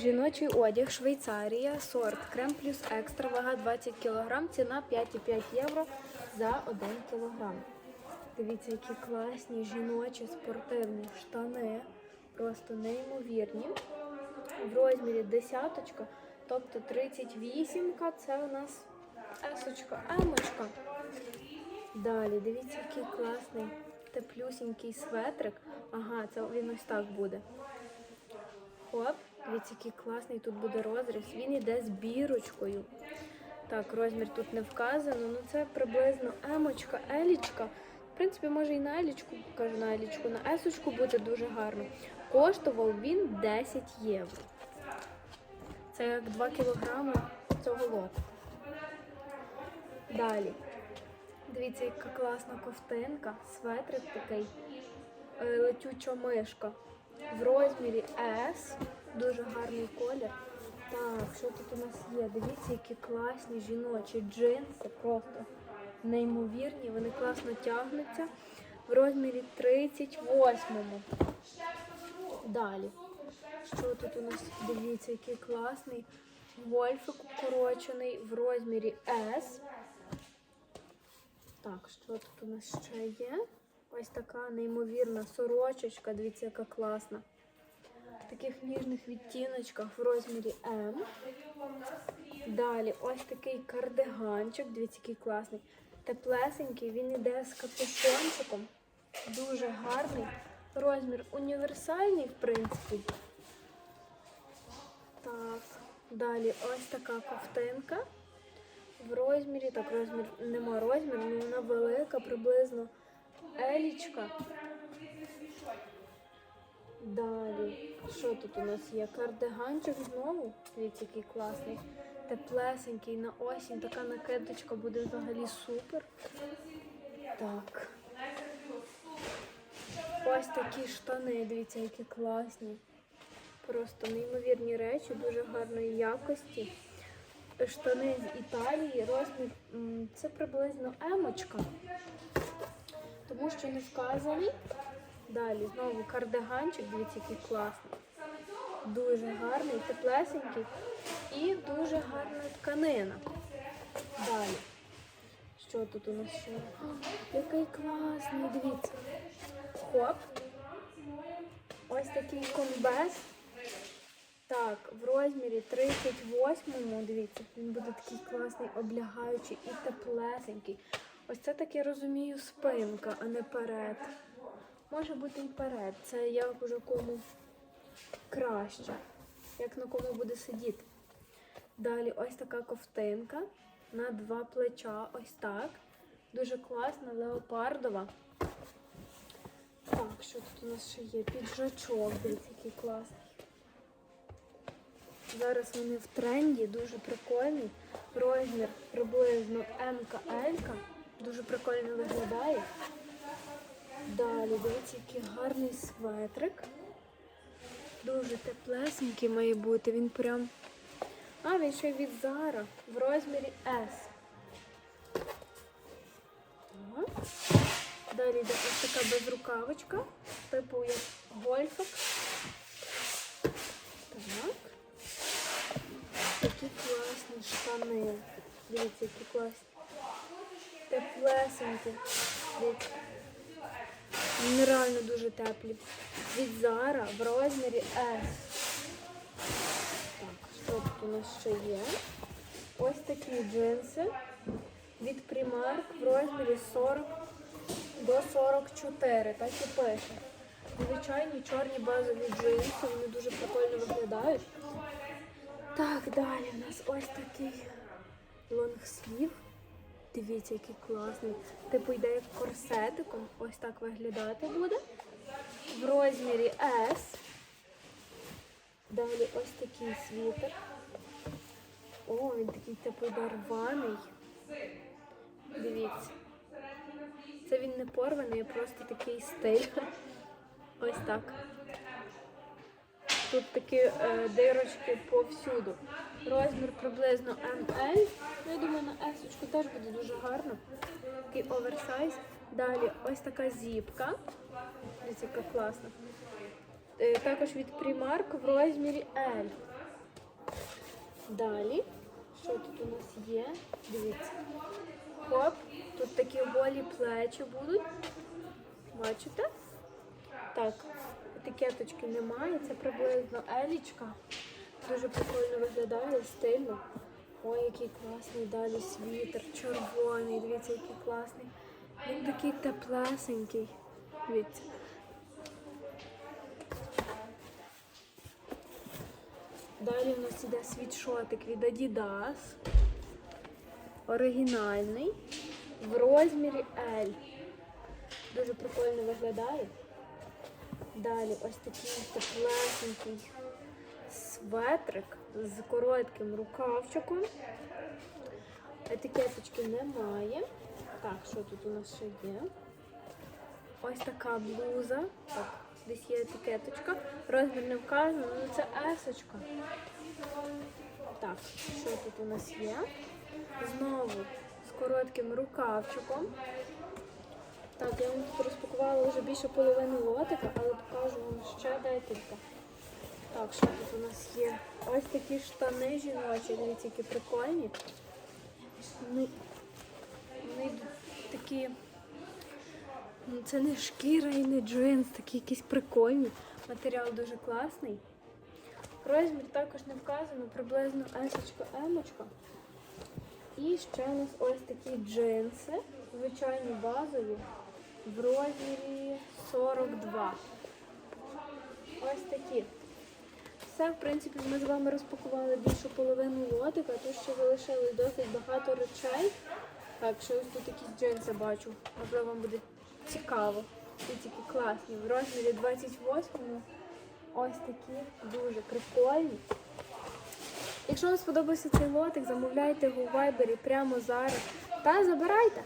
Жіночий одяг Швейцарія, сорт крем плюс екстра, вага 20 кг, ціна 5,5 євро за 1 кг. Дивіться, які класні жіночі спортивні штани, просто неймовірні. В розмірі десяточка, тобто 38 це у нас есочка, емочка. Далі, дивіться, який класний теплюсінький светрик. Ага, це він ось так буде. Хоп, дивіться, який класний тут буде розріз. Він іде з бірочкою. Так, розмір тут не вказано, ну це приблизно емочка, елічка. В принципі, може і на елічку, кажу на елічку, на есочку буде дуже гарно. Коштував він 10 євро. Це як 2 кілограми цього лоту. Далі. Дивіться, яка класна ковтинка, светрик такий, е, летюча мишка. В розмірі S, дуже гарний колір. Так, що тут у нас є? Дивіться, які класні жіночі джинси, просто неймовірні, вони класно тягнуться. В розмірі 38-му. Далі. Що тут у нас? Дивіться, який класний гольфик укорочений в розмірі S. Так, що тут у нас ще є? Ось така неймовірна сорочечка, дивіться, яка класна. В таких ніжних відтіночках в розмірі М. Далі ось такий кардиганчик, дивіться, який класний. Теплесенький, він іде з капюшончиком. Дуже гарний. Розмір універсальний, в принципі. Так, далі ось така ковтинка. В розмірі, так, розмір нема розміру, але вона велика, приблизно елічка. Далі, що тут у нас є? Кардиганчик знову. Дивіться, який класний. Теплесенький на осінь. Така накидочка буде взагалі супер. Так. Ось такі штани, дивіться, які класні. Просто неймовірні речі, дуже гарної якості штани з Італії, розмір це приблизно емочка, тому що не вказаний. Далі знову кардиганчик, дивіться, який класний. Дуже гарний, теплесенький і дуже гарна тканина. Далі. Що тут у нас ще? Який класний, дивіться. Хоп. Ось такий комбез. Так, в розмірі 38-му, дивіться, він буде такий класний, облягаючий і теплесенький. Ось це так я розумію спинка, а не перед. Може бути і перед. Це як уже кому краще, як на кому буде сидіти. Далі ось така ковтинка на два плеча, ось так. Дуже класна, леопардова. Так, що тут у нас ще є? Піджачок, дивіться, який класний. Зараз вони в тренді, дуже прикольний. Розмір приблизно МКЛ. Дуже прикольно виглядає. Далі, дивіться, який гарний светрик. Дуже теплесенький має бути. Він прям. А, він ще від Zara в розмірі S. Далі йде ось така безрукавочка, типу як гольфик. Так. Такі класні штани. Дивіться, які класні. Теплесенькі. Вони реально дуже теплі. Від Zara в розмірі S. Так, що тут у нас ще є? Ось такі джинси від Primark в розмірі 40 до 44. Так і пише. Звичайні чорні базові джинси, вони дуже прикольно виглядають. Так, далі у нас ось такий лонгслів. Дивіться, який класний. Типу йде як корсетиком. Ось так виглядати буде. В розмірі S. Далі ось такий світер. О, він такий типу йде. Дивіться. Це він не порваний, а просто такий стиль. Ось так. Тут такі е, дирочки повсюду. Розмір приблизно ML. Ну, я думаю, на S теж буде дуже гарно. Такий оверсайз. Далі ось така зіпка. Дивіться, яка класна. Е, також від Primark в розмірі L. Далі, що тут у нас є? Дивіться. Хоп, тут такі голі плечі будуть. Бачите? Так, етикеточки немає, це приблизно елічка. Дуже прикольно виглядає, стильно. Ой, який класний далі світер, червоний, дивіться, який класний. Він такий теплесенький. Дивіться. Далі в нас іде світшотик від Adidas. Оригінальний. В розмірі L. Дуже прикольно виглядає. Далі ось такий теплесенький светрик з коротким рукавчиком. Етикеточки немає. Так, що тут у нас ще є? Ось така блуза. Так, десь є етикеточка. Розмір не вказано, але це есочка. Так, що тут у нас є? Знову з коротким рукавчиком. Так, я вам тут розпакувала вже більше половини лотика, але покажу вам ще декілька. Так, що тут у нас є? Ось такі штани жіночі, дивіться, які прикольні. Вони, вони йдуть такі. ну, Це не шкіра і не джинс, такі якісь прикольні. Матеріал дуже класний. Розмір також не вказано, приблизно есочка, емочка. І ще у нас ось такі джинси, звичайні базові, в розмірі 42. Ось такі. Все, в принципі, ми з вами розпакували більшу половину лотика, тут ще залишилось досить багато речей. Так, що ось тут якісь джинси бачу. Можливо, вам буде цікаво. Ці такі класні. В розмірі 28 ось такі дуже прикольні. Якщо вам сподобався цей лотик, замовляйте його у вайбері прямо зараз та забирайте.